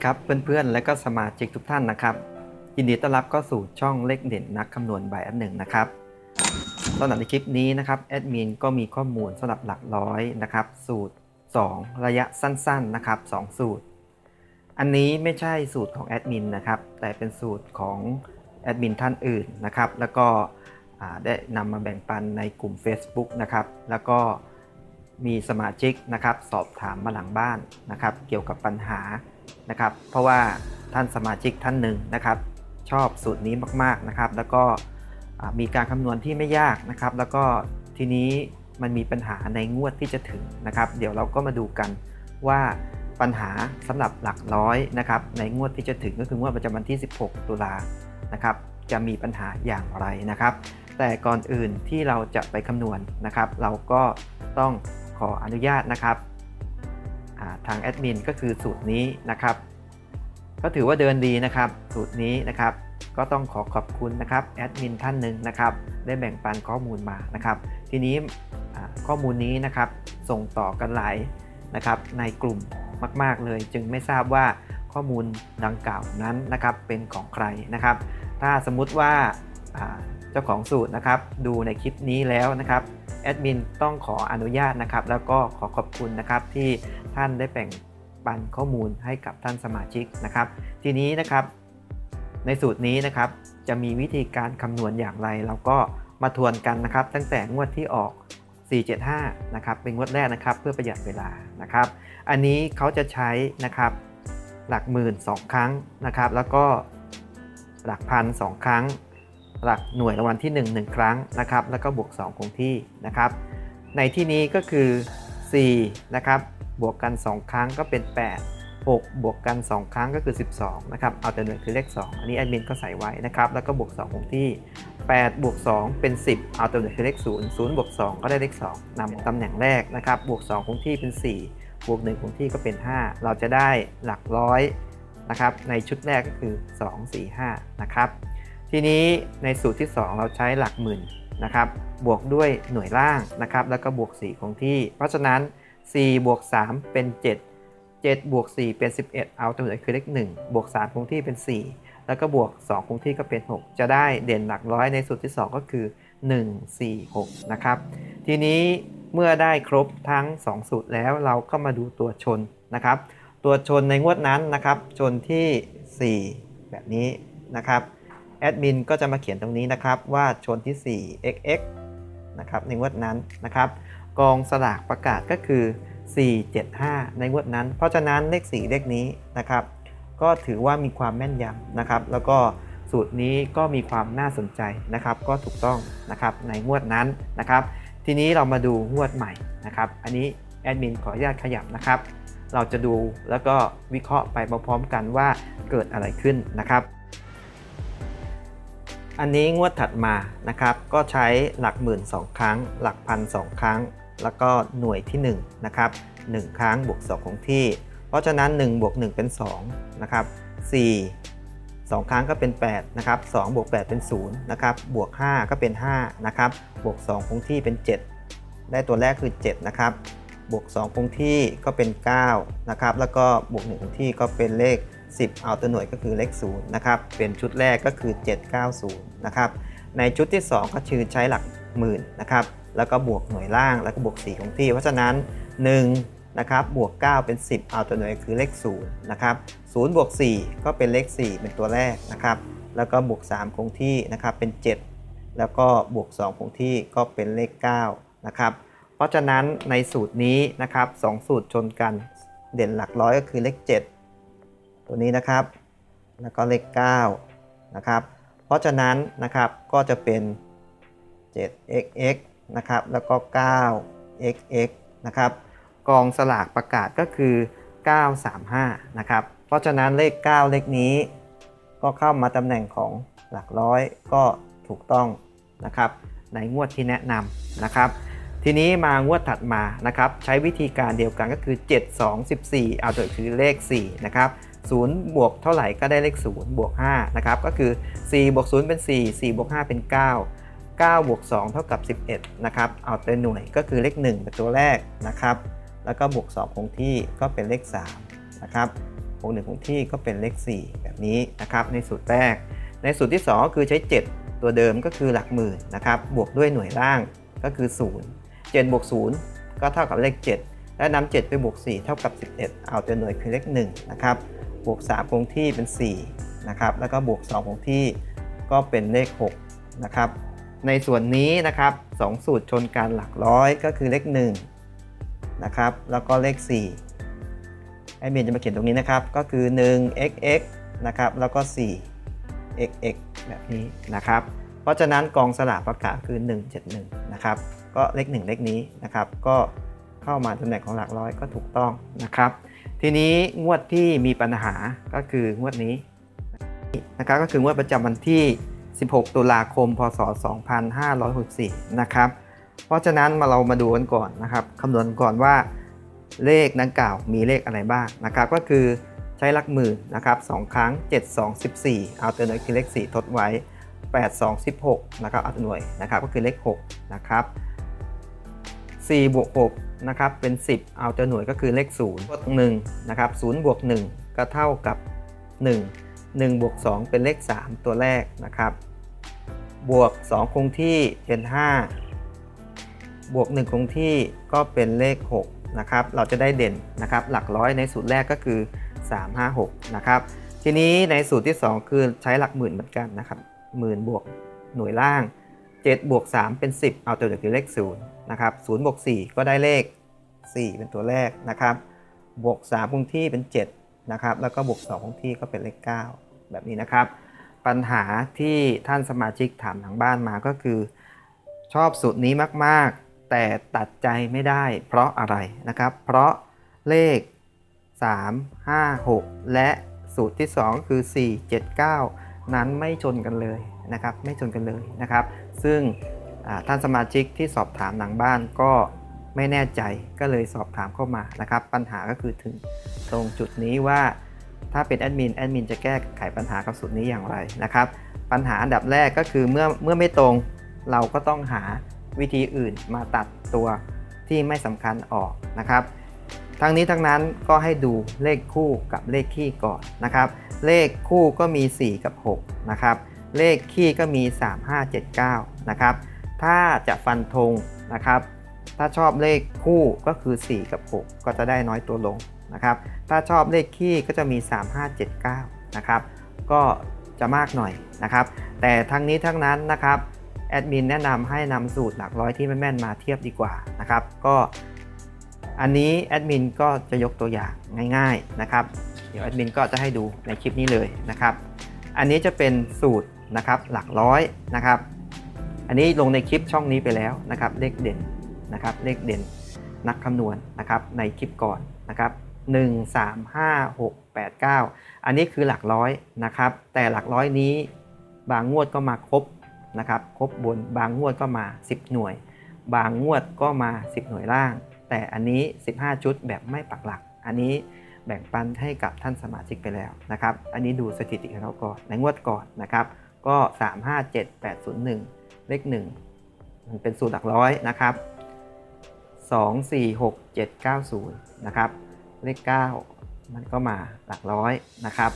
ดีครับเพื่อนๆ และก็สมาชิกทุกท่านนะครับยินดีต้อนรับเข้าสู่ช่องเลขเด่นนักคำนวณใบอันหนึ่งนะครับสำหรับในคลิปนี้นะครับแอดมินก็มีข้อมูลสำหรับหลักร้อยนะครับสูตร 2 ระยะสั้นๆนะครับ2สูตร อันนี้ไม่ใช่สูตรของแอดมินนะครับแต่เป็นสูตรของแอดมินท่านอื่นนะครับแล้วก็ได้นำมาแบ่งปันในกลุ่ม Facebook นะครับแล้วก็มีสมาชิกนะครับสอบถามมาหลังบ้านนะครับเกี่ยวกับปัญหา นะครับ เพราะว่าท่านสมาชิกท่านหนึ่งนะครับ ชอบสูตรนี้มากๆนะครับ แล้วก็มีการคำนวณที่ไม่ยากนะครับ แล้วก็ทีนี้มันมีปัญหาในงวดที่จะถึงนะครับ เดี๋ยวเราก็มาดูกันว่าปัญหาสำหรับหลักร้อยนะครับในงวดที่จะถึงก็คืองวดประจำวันที่ 16 ตุลานะครับจะมีปัญหาอย่างไรนะครับ แต่ก่อนอื่นที่เราจะไปคำนวณนะครับ เราก็ต้องขออนุญาตนะครับาทางแอดมินก็คือสูตรนี้นะครับ ก็ถือว่าเดินดีนะครับ สูตรนี้นะครับ ก็ต้องขอขอบคุณนะครับแอดมินท่านหนึ่งนะครับ ได้แบ่งปันข้อมูลมานะครับ ทีนี้ข้อมูลนี้นะครับ ส่งต่อกันหลายนะครับ ในกลุ่มมาก ๆ เลย จึงไม่ทราบว่าข้อมูลดังกล่าวนั้นนะครับ เป็นของใครนะครับ ถ้าสมมุติว่าเจ้าของสูตรนะครับ ดูในคลิปนี้แล้วนะครับ แอดมินต้องขออนุญาตนะครับ แล้วก็ขอขอบคุณนะครับที่ท่านได้แบ่งปันข้อมูลให้กับท่านสมาชิกนะครับ ทีนี้นะครับ ในสูตรนี้นะครับ จะมีวิธีการคำนวณอย่างไร เราก็มาทวนกันนะครับ ตั้งแต่งวดที่ออก 475 นะครับ เป็นงวดแรกนะครับ เพื่อประหยัดเวลานะครับ อันนี้เขาจะใช้นะครับหลักหมื่นสองครั้งนะครับ แล้วก็หลักพันสองครั้ง หลักหน่วยรางวัลที่1 1 ครั้งนะครับ แล้วก็บวก 2 คงที่นะครับ ในที่นี้ก็คือ4นะครับบวกกัน 2 ครั้งก็เป็น 8 6 บวกกัน 2 ครั้งก็คือ 12นะครับเอาแต่หน่วยคือเลข 2 อันนี้แอดมินก็ใส่ไว้นะครับ แล้วก็บวก 2 คงที่ 8 บวก 2 เป็น 10 เอาแต่หน่วยคือเลข 0 0 บวก 2 ก็ได้เลข 2นำตำแหน่งแรกนะครับ บวก 2 คงที่เป็น 4 บวก 1 คงที่ก็เป็น 5 เราจะได้หลักร้อยนะครับ ในชุดแรกก็คือ 2 4 5นะครับ ทีนี้ในสูตรที่ 2 เราใช้หลักหมื่นนะครับ บวกด้วยหน่วยล่างนะครับ แล้วก็บวก 4 คงที่ เพราะฉะนั้น 4 บวก 3 เป็น 7 7 บวก 4 เป็น 11 เอาตัวหนคือเลข1บวก 3 คงที่เป็น 4 แล้วก็บวก 2 คงที่ก็เป็น 6 จะได้เด่นหลักร้อยในสูตรที่ 2 ก็คือ 1 4 6 นะครับ ทีนี้เมื่อได้ครบทั้ง 2 สูตรแล้วเราก็มาดูตัวชนนะครับ ตัวชนในงวดนั้นนะครับ ชนที่ 4 แบบนี้นะครับ แอดมินก็จะมาเขียนตรงนี้นะครับ ว่าชนที่ 4 xx นะครับในงวดนั้นนะครับ กองสลากประกาศก็คือ 475 ในงวดนั้น เพราะฉะนั้นเลข 4 เลขนี้นะครับ ก็ถือว่ามีความแม่นยำนะครับ แล้วก็สูตรนี้ก็มีความน่าสนใจนะครับ ก็ถูกต้องนะครับในงวดนั้นนะครับ ทีนี้เรามาดูงวดใหม่นะครับ อันนี้แอดมินขออนุญาตขยับนะครับ เราจะดูแล้วก็วิเคราะห์ไปพร้อมๆกันว่าเกิดอะไรขึ้นนะครับ อันนี้งวดถัดมานะครับ ก็ใช้หลักหมื่นสองครั้ง หลักพันสองครั้ง แล้วก็หน่วยที่1นะครับ1ครั้งบวก2คงที่ เพราะฉะนั้น1บวก1เป็น2นะครับ4 2 ครั้งก็เป็น8นะครับ2บวก8เป็น0นะครับบวก 5 ก็เป็น5นะครับบวก2คงที่เป็น 7 ได้ตัวแรกคือ7นะครับบวก2คงที่ก็เป็น9นะครับแล้วก็บวก1คงที่ก็เป็นเลข 10 เอาตัวหน่วยก็คือเลข0นะครับ เป็นชุดแรกก็คือ 790 นะครับ ในชุดที่ 2 ก็คือใช้หลักหมื่นนะครับ แล้วก็บวกหน่วยล่าง แล้วก็บวก4คงที่ เพราะฉะนั้น 1 นะครับ บวก 9 เป็น 10 เอาตัวหน่วยคือเลข0นะครับ0บวก 4 ก็เป็นเลข 4 เป็นตัวแรกนะครับ แล้วก็บวก 3 คงที่นะครับ เป็น 7 แล้วก็บวก 2 คงที่ก็เป็นเลข 9 นะครับ เพราะฉะนั้นในสูตรนี้นะครับสองสูตรชนกันเด่นหลักร้อยก็คือเลข 7 ตัวนี้นะครับ แล้วก็เลข9นะครับ เพราะฉะนั้นนะครับก็จะเป็น 7xx นะครับแล้วก็ 9xx นะครับกองสลากประกาศก็คือ 935 นะครับ เพราะฉะนั้นเลข 9 เลขนี้ ก็เข้ามาตำแหน่งของหลักร้อยก็ถูกต้องนะครับในงวดที่แนะนำนะครับ ทีนี้มางวดถัดมานะครับ ใช้วิธีการเดียวกันก็คือ 7 2 14 เอาโดยคือเลข 4 นะครับ 0 บวกเท่าไหร่ก็ได้เลข 0 บวก5นะครับก็คือ 4 บวก 0 เป็น 4 4 บวก 5 เป็น 9 9 บวก 2 เท่ากับ 11 นะครับ เอาเตัวหน่วยก็คือเลข 1 เป็นตัวแรกนะครับ แล้วก็บวก 2 คงที่ก็เป็นเลข 3 นะครับบวก1คงที่ก็เป็นเลข 4 แบบนี้นะครับ ในสูตรแรก ในสูตรที่ 2 ก็คือใช้ 7 ตัวเดิมก็คือหลักหมื่นนะครับ บวกด้วยหน่วยล่างก็คือ 0 7บวก0ก็เท่ากับเลข 7 และนำ7ไปบวก4 เท่ากับ 11 เอาตัวหน่วยคือเลข1นะครับ บวก 3 คงที่เป็น4นะครับแล้วก็บวก 2 คงที่ก็เป็นเลข6นะครับในส่วนนี้นะครับสองสูตรชนกันหลักร้อยก็คือเลข1นะครับแล้วก็เลข4ไอเมนจะมาเขียนตรงนี้นะครับก็คือ 1 xx นะครับแล้วก็4 xx แบบนี้นะครับเพราะฉะนั้นกองสลากประกาศคือ 171นะครับก็เลข 1 เลขนี้นะครับก็เข้ามาตำแหน่งของหลักร้อยก็ถูกต้องนะครับ ทีนี้งวดที่มีปัญหาก็คืองวดนี้นะครับก็คืองวดประจำวันที่ 16 ตุลาคม พศ 2564 นะครับ เพราะฉะนั้นมาเรามาดูกันก่อนนะครับคำนวณก่อนว่าเลขดังกล่าวมีเลขอะไรบ้างนะครับ ก็คือใช้หลักหมื่นนะครับ2ครั้ง 7 2 14 เอาตัวหน่วยคือเลข 4 ทดไว้ 8 2 16 นะครับเอาตัวหน่วยนะครับก็คือเลข 6 นะครับ4บวก6 นะครับเป็น 10 เอาตัวหน่วยก็คือเลข0บวก1นะครับ0บวก1 ก็เท่ากับ 1 1บวก2เป็นเลข 3 ตัวแรกนะครับ บวก 2 คงที่เป็น 5 บวก 1 คงที่ก็เป็นเลข 6 นะครับ เราจะได้เด่นนะครับ หลักร้อยในสูตรแรกก็คือ 3 5 6 นะครับ ทีนี้ในสูตรที่ 2 คือใช้หลักหมื่นเหมือนกันนะครับหมื่นบวกหน่วยล่าง 7 บวก 3 เป็น 10 เอาตัวเดียวคือเลข 0 นะครับ0บวก4ก็ได้เลข 4 เป็นตัวแรกนะครับ บวก3คงที่เป็น7นะครับ แล้วก็บวก2คงที่ก็เป็นเลข 9 แบบนี้นะครับ ปัญหาที่ท่านสมาชิกถามทางบ้านมาก็คือ ชอบสูตรนี้มากๆ แต่ตัดใจไม่ได้เพราะอะไรนะครับ เพราะเลข 3 5 6 และสูตรที่ 2 คือ 4 7 9 นั้นไม่ชนกันเลยนะครับ ไม่ชนกันเลยนะครับ ซึ่ง ท่านสมาชิกที่สอบถามหลังบ้านก็ไม่แน่ใจก็เลยสอบถามเข้ามานะครับ ปัญหาก็คือถึงตรงจุดนี้ว่าถ้าเป็นแอดมินแอดมินจะแก้ไขปัญหากับสูตรนี้อย่างไรนะครับ ปัญหาอันดับแรกก็คือเมื่อเมื่อไม่ตรงเราก็ต้องหาวิธีอื่นมาตัดตัวที่ไม่สำคัญออกนะครับทั้งนี้ทั้งนั้นก็ให้ดูเลขคู่กับเลขคี่ก่อนนะครับ เลขคู่ก็มี 4 กับ 6 นะครับ เลขคี่ก็มี 3 5 7 9 นะครับ ถ้าจะฟันธงนะครับ ถ้าชอบเลขคู่ก็คือ 4 กับ 6 ก็จะได้น้อยตัวลงนะครับ ถ้าชอบเลขคี่ก็จะมี 3 5 7 9 นะครับ ก็จะมากหน่อยนะครับ แต่ทั้งนี้ทั้งนั้นนะครับแอดมินแนะนำให้นำสูตรหลักร้อยที่แม่นๆมาเทียบดีกว่านะครับ ก็อันนี้แอดมินก็จะยกตัวอย่างง่ายๆนะครับ เดี๋ยวแอดมินก็จะให้ดูในคลิปนี้เลยนะครับ อันนี้จะเป็นสูตรนะครับหลักร้อยนะครับ อันนี้ลงในคลิปช่องนี้ไปแล้วนะครับเลขเด่นนะครับเลขเด่นนักคำนวณนะครับในคลิปก่อนนะครับ1 3 5 6 8 9 อันนี้คือหลักร้อยนะครับแต่หลักร้อยนี้บางงวดก็มาครบนะครับครบบนบางงวดก็มา 10 หน่วย บางงวดก็มา 10 หน่วยล่าง แต่อันนี้ 15 ชุดแบบไม่ปักหลัก อันนี้แบ่งปันให้กับท่านสมาชิกไปแล้วนะครับอันนี้ดูสถิติของเราก่อนในงวดก่อนนะครับก็ 3 5 7 8 0 1 เลข 1 มันเป็นสูตรหลักร้อยนะครับ 2 4 6 7 9 0 นะครับ เลข 9 มันก็มาหลักร้อยนะครับ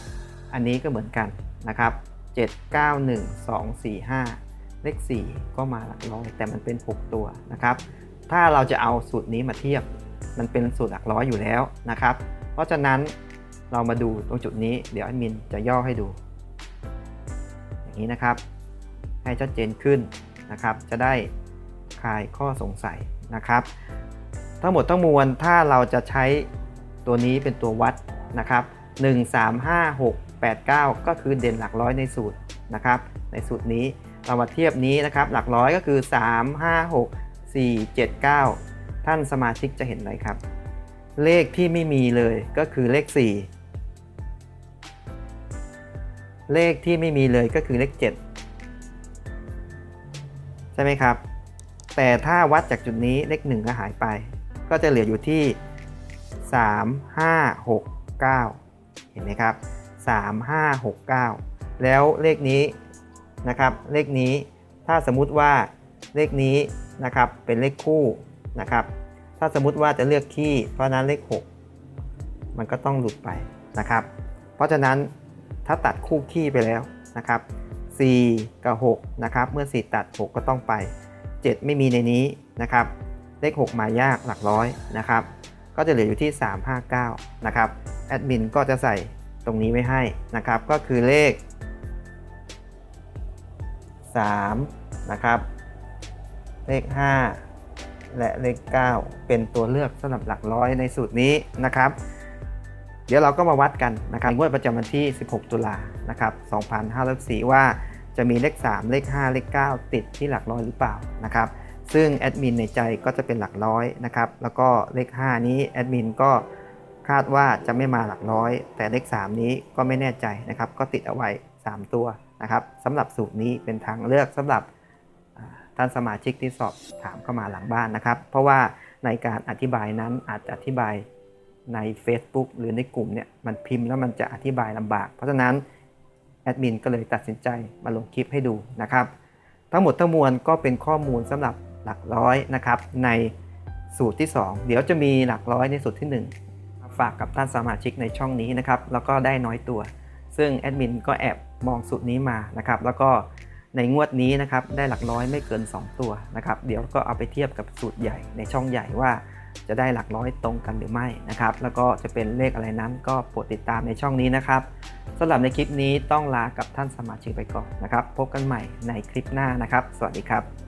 อันนี้ก็เหมือนกันนะครับ 7 9 1 2 4 5 เลข 4 ก็มาหลักร้อย แต่มันเป็น 6 ตัวนะครับ ถ้าเราจะเอาสูตรนี้มาเทียบ มันเป็นสูตรหลักร้อยอยู่แล้วนะครับ เพราะฉะนั้นเรามาดูตรงจุดนี้ เดี๋ยวแอดมินจะย่อให้ดู อย่างนี้นะครับ ให้ชัดเจนขึ้น นะครับ จะได้คลายข้อสงสัยนะครับ ทั้งหมดทั้งมวลถ้าเราจะใช้ตัวนี้เป็นตัววัดนะครับ 1 3 5 6 8 9 ก็คือเด่นหลักร้อยในสูตรนะครับ ในสูตรนี้เรามาเทียบนี้นะครับ หลักร้อยก็คือ 3 5 6 4 7 9 ท่านสมาชิกจะเห็นอะไรครับ เลขที่ไม่มีเลยก็คือเลข 4 เลขที่ไม่มีเลยก็คือเลข 7 ใช่ไหมครับ แต่ถ้าวัดจากจุดนี้เลข1ก็หายไป ก็จะเหลืออยู่ที่ 3 5 6 9 เห็นไหมครับ 3 5 6 9 แล้วเลขนี้นะครับ เลขนี้ถ้าสมมุติว่าเลขนี้นะครับเป็นเลขคู่นะครับ ถ้าสมมุติว่าจะเลือกคี่ เพราะนั้นเลข 6 มันก็ต้องหลุดไปนะครับ เพราะฉะนั้นถ้าตัดคู่ขี้ไปแล้วนะครับ 4 กับ 6 นะครับ เมื่อ 4 ตัด 6 ก็ต้องไป 7 ไม่มีในนี้นะครับ เลข 6 มายากหลักร้อยนะครับ ก็จะเหลืออยู่ที่ 359 นะครับ แอดมินก็จะใส่ตรงนี้ไว้ให้นะครับ ก็คือเลข 3 นะครับ เลข 5 และเลข 9 เป็นตัวเลือกสำหรับหลักร้อยในสูตรนี้นะครับ เดี๋ยวเราก็มาวัดกันนะครับงวดประจำวันที่ 16 ตุลา นะครับ2504 ว่าจะมีเลข 3 เลข 5 เลข 9 ติดที่หลักร้อยหรือเปล่านะครับ ซึ่งแอดมินในใจก็จะเป็นหลักร้อยนะครับ แล้วก็เลข 5 นี้แอดมินก็คาดว่าจะไม่มาหลักร้อย แต่เลข 3 นี้ก็ไม่แน่ใจนะครับ ก็ติดเอาไว้ 3 ตัวนะครับสำหรับสูตรนี้เป็นทางเลือกสำหรับท่านสมาชิกที่สอบถามเข้ามาหลังบ้านนะครับ เพราะว่าในการอธิบายนั้นอาจจะอธิบายใน Facebook หรือในกลุ่มเนี่ยมันพิมพ์แล้วมันจะอธิบายลำบาก เพราะฉะนั้น แอดมินก็เลยตัดสินใจมาลงคลิปให้ดูนะครับ ทั้งหมดทั้งมวลก็เป็นข้อมูลสำหรับหลักร้อยนะครับ ในสูตรที่ 2 เดี๋ยวจะมีหลักร้อยในสูตรที่ 1 ฝากกับท่านสมาชิกในช่องนี้นะครับ แล้วก็ได้น้อยตัว ซึ่งแอดมินก็แอบมองสูตรนี้มานะครับ แล้วก็ในงวดนี้นะครับได้หลักร้อยไม่เกิน 2 ตัวนะครับ เดี๋ยวก็เอาไปเทียบกับสูตรใหญ่ในช่องใหญ่ว่า จะได้หลักร้อยตรงกันหรือไม่นะครับ แล้วก็จะเป็นเลขอะไรนั้นก็โปรดติดตามในช่องนี้นะครับสำหรับในคลิปนี้ต้องลากับท่านสมาชิกไปก่อนนะครับ พบกันใหม่ในคลิปหน้านะครับ สวัสดีครับ